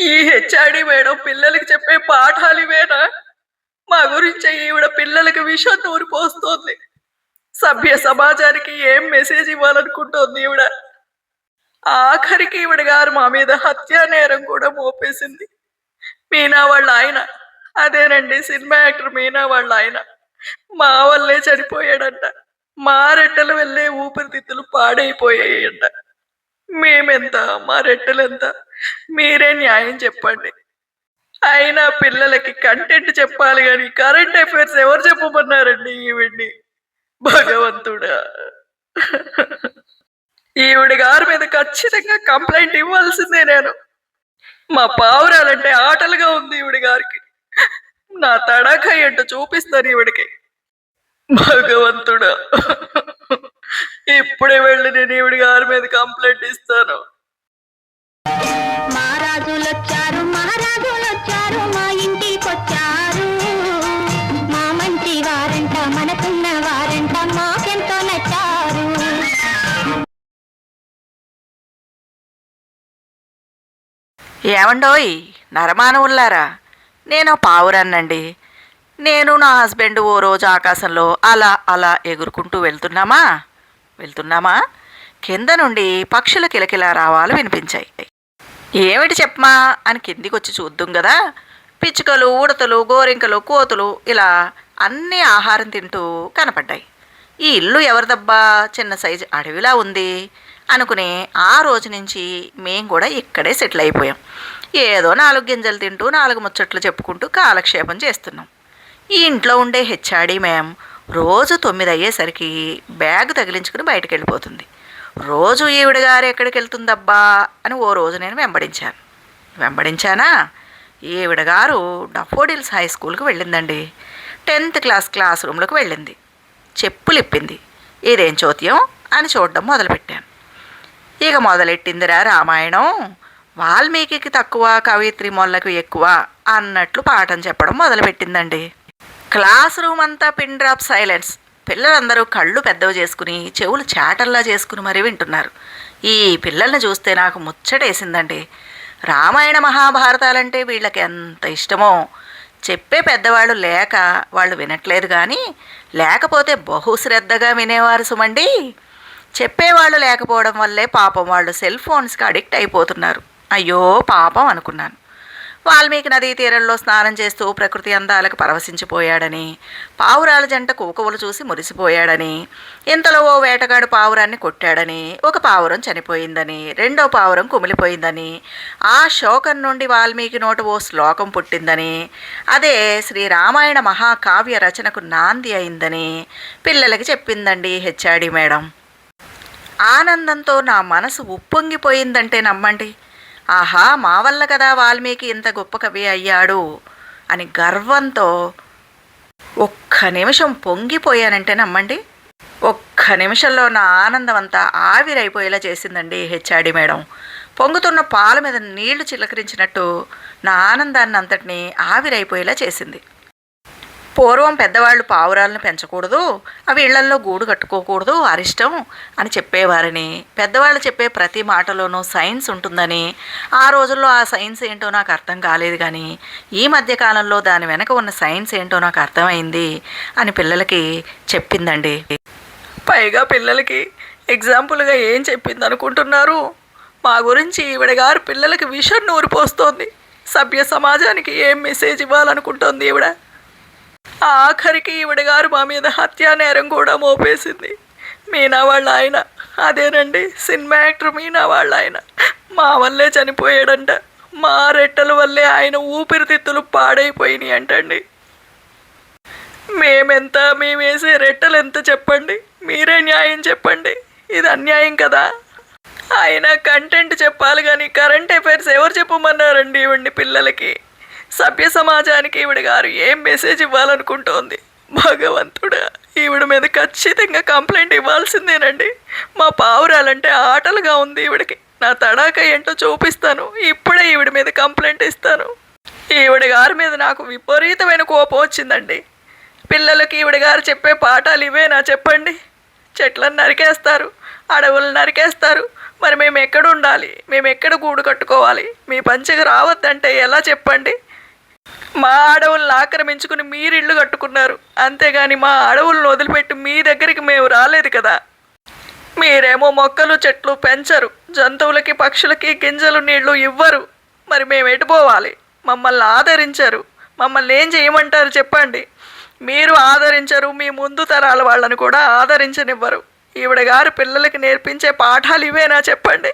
ఈ HRD madam పిల్లలకి చెప్పే పాఠాలు ఇవేనా? మా గురించి ఈవిడ పిల్లలకి విషం నూరి పోస్తోంది. సభ్య సమాజానికి ఏం మెసేజ్ ఇవ్వాలనుకుంటోంది ఈవిడ? ఆఖరికి ఈవిడ గారు మా మీద హత్యా నేరం కూడా మోపేసింది. మీనా వాళ్ళ ఆయన. అదేనండి సినిమా యాక్టర్ మీనా వాళ్ళ ఆయన. మా వల్లే చనిపోయాడంట. మా రెట్టలు వెళ్ళే ఊపిరితిత్తులు పాడైపోయాయంట. మేమెంత మా రెట్టెలెంత? మీరే న్యాయం చెప్పండి. అయినా పిల్లలకి కంటెంట్ చెప్పాలి కానీ కరెంట్ అఫైర్స్ ఎవరు చెప్పమన్నారండి ఈవిడ్ని? భగవంతుడా. ఈవిడ గారి మీద ఖచ్చితంగా కంప్లైంట్ ఇవ్వాల్సిందే నేను. మా పావురాలంటే ఆటలుగా ఉంది ఈవిడ గారికి. నా తడాఖ ఏంటో చూపిస్తాను ఈవిడికి. భగవంతుడా. ఇప్పుడే వెళ్ళి నేను ఈవిడ గారి మీద కంప్లైంట్ ఇస్తాను. మహారాజులొచ్చారు మహారాజులొచ్చారు మా ఇంటికొచ్చారు. మా మంచి వారంట మనకున్న వారంట మాకెంతో నచ్చారు. ఏమండోయ్ నరమానవుల్లారా నేను పావురాన్నండి. నేను నా హస్బెండ్ ఓ రోజు ఆకాశంలో అలా అలా ఎగురుకుంటూ వెళ్తున్నామా? వెళ్తున్నామా? కింద నుండి పక్షుల కిలకిల రావాలు వినిపించాయి. ఏమిటి చెప్పమా? అని కిందికి వచ్చి చూద్దాం కదా పిచ్చుకలు ఉడతలు గోరింకలు కోతులు ఇలా అన్ని ఆహారం తింటూ కనపడ్డాయి. ఈ ఇల్లు ఎవరిదబ్బా? చిన్న సైజు అడవిలా ఉంది. అనుకుని ఆ రోజు నుంచి మేం కూడా ఇక్కడే సెటిల్ అయిపోయాం. ఏదో నాలుగు గింజలు తింటూ నాలుగు ముచ్చట్లు చెప్పుకుంటూ కాలక్షేపం చేస్తున్నాం. ఈ ఇంట్లో ఉండే హెచ్ఆడి మేము రోజు తొమ్మిది అయ్యేసరికి బ్యాగ్ తగిలించుకుని బయటకు వెళ్ళిపోతుంది రోజు ఈవిడ గారు ఎక్కడికి వెళ్తుందబ్బా అని ఓ రోజు నేను వెంబడించాను. వెంబడించానా? ఈవిడ గారు డఫోడిల్స్ హై స్కూల్కి వెళ్ళిందండి. టెన్త్ క్లాస్ క్లాస్ రూమ్లోకి వెళ్ళింది. చెప్పులు ఇప్పింది ఇదేం చోద్యం? అని చూడడం మొదలుపెట్టాను. ఇక మొదలెట్టిందిరా రామాయణం? వాల్మీకి తక్కువ కవిత్రి మొల్లకు ఎక్కువ అన్నట్లు పాఠం చెప్పడం మొదలుపెట్టిందండి. క్లాస్ రూమ్ అంతా పిన్ డ్రాప్ సైలెన్స్. పిల్లలందరూ కళ్ళు పెద్దవి చేసుకుని చెవులు చాటల్లా చేసుకుని మరీ వింటున్నారు. ఈ పిల్లల్ని చూస్తే నాకు ముచ్చటేసిందండి. రామాయణ మహాభారతాలంటే వీళ్ళకి ఎంత ఇష్టమో. చెప్పే పెద్దవాళ్ళు లేక వాళ్ళు వినట్లేదు కానీ లేకపోతే బహుశ్రద్ధగా వినేవారు సుమండి. చెప్పేవాళ్ళు లేకపోవడం వల్లే పాపం వాళ్ళు సెల్ ఫోన్స్కి అడిక్ట్ అయిపోతున్నారు. అయ్యో పాపం అనుకున్నాను. వాల్మీకి నదీ తీరంలో స్నానం చేస్తూ ప్రకృతి అందాలకు పరవశించిపోయాడని పావురాల జంట కూకవులు చూసి మురిసిపోయాడని ఇంతలో ఓ వేటగాడు పావురాన్ని కొట్టాడని ఒక పావురం చనిపోయిందని రెండో పావురం కుమిలిపోయిందని ఆ శోకం నుండి వాల్మీకి నోట ఓ శ్లోకం పుట్టిందని అదే శ్రీరామాయణ మహాకావ్య రచనకు నాంది అయిందని పిల్లలకి చెప్పిందండి హెచ్ఆడి మేడం. ఆనందంతో నా మనసు ఉప్పొంగిపోయిందంటే నమ్మండి. ఆహా మా వల్ల కదా వాల్మీకి ఇంత గొప్ప కవి అయ్యాడు అని గర్వంతో ఒక్క నిమిషం పొంగిపోయానంటే నమ్మండి. ఒక్క నిమిషంలో నా ఆనందం అంతా ఆవిరైపోయేలా చేసిందండి హెచ్ఆడి మేడం. పొంగుతున్న పాల మీద నీళ్ళు చిలకరించినట్టు నా ఆనందాన్ని అంతటినీ ఆవిరైపోయేలా చేసింది. పూర్వం పెద్దవాళ్ళు పావురాలను పెంచకూడదు అవి ఇళ్ళల్లో గూడు కట్టుకోకూడదు అరిష్టం అని చెప్పేవారని. పెద్దవాళ్ళు చెప్పే ప్రతి మాటలోనూ సైన్స్ ఉంటుందని. ఆ రోజుల్లో ఆ సైన్స్ ఏంటో నాకు అర్థం కాలేదు కానీ ఈ మధ్యకాలంలో దాని వెనక ఉన్న సైన్స్ ఏంటో నాకు అర్థమైంది అని పిల్లలకి చెప్పిందండి. పైగా పిల్లలకి ఎగ్జాంపుల్గా ఏం చెప్పింది అనుకుంటున్నారు మా గురించి ఈవిడ గారు పిల్లలకి విషం నూరిపోస్తోంది. సభ్య సమాజానికి ఏం మెసేజ్ ఇవ్వాలనుకుంటోంది ఈవిడ? ఆఖరికి ఈవిడ గారు మా మీద హత్యా నేరం కూడా మోపేసింది. మీనా వాళ్ళ ఆయన. అదేనండి సినిమా యాక్టర్ మీనా వాళ్ళ ఆయన. మా వల్లే చనిపోయాడంట. మా రెట్టల వల్లే ఆయన ఊపిరితిత్తులు పాడైపోయినాయి అంటండి. మేమెంత మేమేసే రెట్టలు ఎంత చెప్పండి? మీరే న్యాయం చెప్పండి. ఇది అన్యాయం కదా? ఆయన కంటెంట్ చెప్పాలి కానీ కరెంట్ అఫైర్స్ ఎవరు చెప్పమన్నారండి ఇవ్వండి పిల్లలకి? సభ్య సమాజానికి ఈవిడ గారు ఏం మెసేజ్ ఇవ్వాలనుకుంటోంది? భగవంతుడా ఈవిడ మీద ఖచ్చితంగా కంప్లైంట్ ఇవ్వాల్సిందేనండి. మా పావురాలంటే ఆటలుగా ఉంది ఈవిడకి. నా తడాక ఏంటో చూపిస్తాను. ఇప్పుడే ఈవిడ మీద కంప్లైంట్ ఇస్తాను. ఈవిడ గారి మీద నాకు విపరీతమైన కోపం వచ్చిందండి. పిల్లలకి ఈవిడ గారు చెప్పే పాఠాలు ఇవేనా చెప్పండి? చెట్లను నరికేస్తారు అడవులను నరికేస్తారు. మరి మేము ఎక్కడ ఉండాలి? మేము ఎక్కడ గూడు కట్టుకోవాలి? మీ పంచకు రావద్దంటే ఎలా చెప్పండి? మా అడవులను ఆక్రమించుకుని మీరు ఇల్లు కట్టుకున్నారు. అంతేగాని మా అడవులను వదిలిపెట్టి మీ దగ్గరికి మేము రాలేదు కదా. మీరేమో మొక్కలు చెట్లు పెంచరు. జంతువులకి పక్షులకి గింజలు నీళ్ళు ఇవ్వరు. మరి మేము ఎటుపోవాలి మమ్మల్ని ఆదరించరు. మమ్మల్ని ఏం చేయమంటారు చెప్పండి. మీరు ఆదరించరు మీ ముందు తరాల వాళ్ళని కూడా ఆదరించనివ్వరు. ఈవిడ గారు పిల్లలకి నేర్పించే పాఠాలు ఇవేనా చెప్పండి?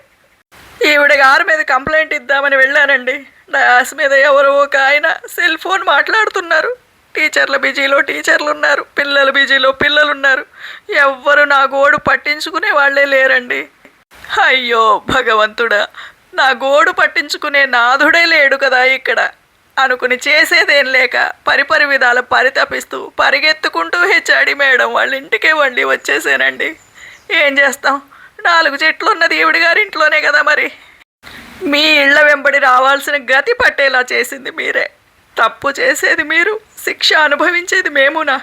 ఈవిడ గారి మీద కంప్లైంట్ ఇద్దామని వెళ్ళానండి. డయాస్ మీద ఎవరో ఒక ఆయన సెల్ ఫోన్ మాట్లాడుతున్నారు. టీచర్ల బిజీలో టీచర్లు ఉన్నారు పిల్లల బిజీలో పిల్లలున్నారు. ఎవ్వరు నా గోడు పట్టించుకునే వాళ్ళే లేరండి. అయ్యో భగవంతుడా నా గోడు పట్టించుకునే నాథుడే లేడు కదా ఇక్కడ. అనుకుని చేసేదేం లేక పరిపరి విధాల పరితపిస్తూ పరిగెత్తుకుంటూ హెచ్చాడి మేడం వాళ్ళ ఇంటికే వండి వచ్చేసానండి. ఏం చేస్తాం? నాలుగు చెట్లు ఉన్నది ఈవిడ గారి ఇంట్లోనే కదా మరి. మీ ఇళ్ళ వెంబడి రావాల్సిన గతి పట్టేలా చేసింది మీరే. తప్పు చేసేది మీరు శిక్ష అనుభవించేది మేమునా.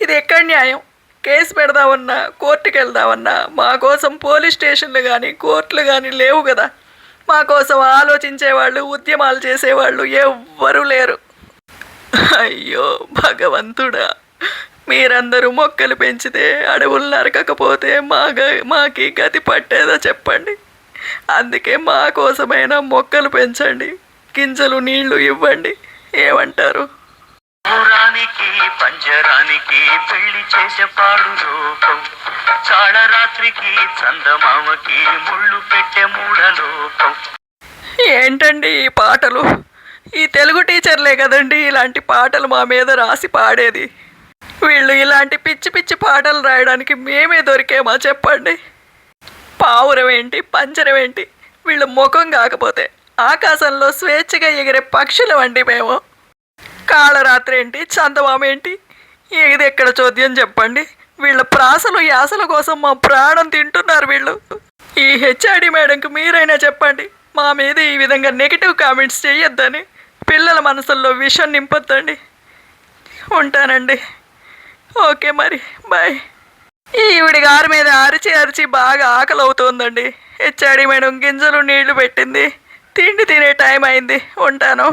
ఇది ఎక్కడ న్యాయం? కేసు పెడదామన్నా కోర్టుకి వెళ్దామన్నా మా కోసం పోలీస్ స్టేషన్లు కానీ కోర్టులు కానీ లేవు కదా. మా కోసం ఆలోచించేవాళ్ళు ఉద్యమాలు చేసేవాళ్ళు ఎవ్వరూ లేరు. అయ్యో భగవంతుడా. మీరందరూ మొక్కలు పెంచితే అడవులు నరకకపోతే మా గ- మాకి గతి పట్టేదో చెప్పండి? అందుకే మా కోసమైనా మొక్కలు పెంచండి. గింజలు నీళ్ళు ఇవ్వండి. ఏమంటారు? ఊరానికి పంజరానికి పెళ్ళి చేసే పాడు లోకం. చాడరాత్రికి చందమామకి ముళ్ళు పెట్టే మూఢలోకం ఏంటండి ఈ పాటలు? ఈ తెలుగు టీచర్లే కదండి ఇలాంటి పాటలు మా మీద రాసి పాడేది. వీళ్ళు ఇలాంటి పిచ్చి పిచ్చి పాటలు రాయడానికి మేమే దొరికేమా చెప్పండి? పావురం ఏంటి పంజరం ఏంటి? ముఖం కాకపోతే ఆకాశంలో స్వేచ్ఛగా ఎగిరే పక్షులు అండి మేము. కాళరాత్రి ఏంటి చందమామ ఏంటి? ఇది ఎక్కడ చోద్యం చెప్పండి? వీళ్ళ ప్రాసలు యాసల కోసం మా ప్రాణం తింటున్నారు వీళ్ళు. ఈ హెచ్ఆర్డి మేడంకి మీరైనా చెప్పండి మా మీద ఈ విధంగా నెగిటివ్ కామెంట్స్ చేయొద్దని. పిల్లల మనసుల్లో విషం నింపొద్దండి. ఉంటానండి. ఓకే మరి బాయ్. ఈవిడి గారి మీద అరిచి అరిచి బాగా ఆకలి అవుతోందండి హెచ్ఆడి మేడం గింజలు నీళ్ళు పెట్టింది. తిండి తినే టైం అయింది. ఉంటాను.